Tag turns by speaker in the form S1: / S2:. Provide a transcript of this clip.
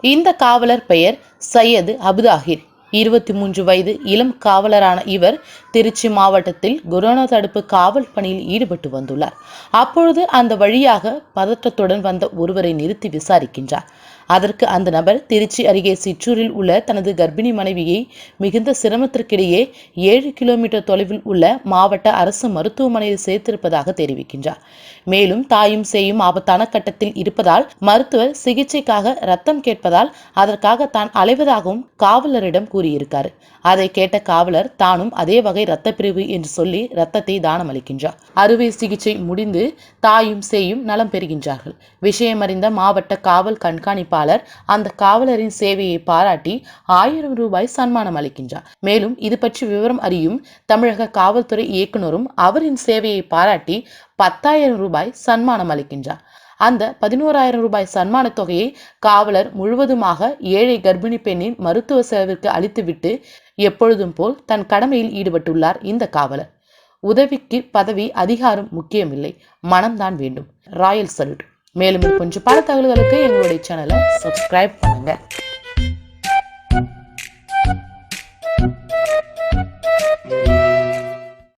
S1: இந்த காவலர் பெயர் சையது அபுதாகிர். இருபத்தி மூன்று வயது இளம் காவலரான இவர் திருச்சி மாவட்டத்தில் கொரோனா தடுப்பு காவல் பணியில் ஈடுபட்டு வந்துள்ளார். அப்பொழுது அந்த வழியாக பதற்றத்துடன் வந்த ஒருவரை நிறுத்தி விசாரிக்கின்றார். அதற்கு அந்த நபர் திருச்சி அருகே சிற்றூரில் உள்ள தனது கர்ப்பிணி மனைவியை மிகுந்த சிரமத்திற்கிடையே ஏழு கிலோமீட்டர் தொலைவில் உள்ள மாவட்ட அரசு மருத்துவமனையில் சேர்த்திருப்பதாக தெரிவிக்கின்றார். மேலும் தாயும் சேயும் ஆபத்தான கட்டத்தில் இருப்பதால் மருத்துவர் சிகிச்சைக்காக ரத்தம் கேட்பதால் அதற்காக தான் அலைவதாகவும் காவலரிடம் கூறியிருக்கார். அதை கேட்ட காவலர் தானும் அதே வகை இரத்த பிரிவு என்று சொல்லி இரத்தத்தை தானம் அளிக்கின்றார் அறுவை சிகிச்சை முடிந்து தாயும் சேயும் நலம் பெறுகின்றார்கள். விஷயமறிந்த மாவட்ட காவல் கண்காணிப்பாளர் அந்த காவலரின் சேவையை பாராட்டி ஆயிரம் ரூபாய் சன்மானம் அளிக்கின்றார். மேலும் இது பற்றி விவரம் அறியும் தமிழக காவல்துறை இயக்குநரும் அவரின் சேவையை பாராட்டி பத்தாயிரம் ரூபாய் சன்மானம் அளிக்கின்றார். அந்த பதினோராயிரம் ரூபாய் சன்மானத் தொகையை காவலர் முழுவதுமாக ஏழை கர்ப்பிணி பெண்ணின் மருத்துவ செலவிற்கு அளித்துவிட்டு எப்பொழுதும் போல் தன் கடமையில் ஈடுபட்டுள்ளார் இந்த காவலர். உதவிக்கு பதவி அதிகாரம் முக்கியமில்லை. மனம்தான் வேண்டும். Royal salute. மேலும் கொஞ்சம் பல தகவல்களுக்கு எங்களுடைய சேனலை சப்ஸ்கிரைப் பண்ணுங்கள்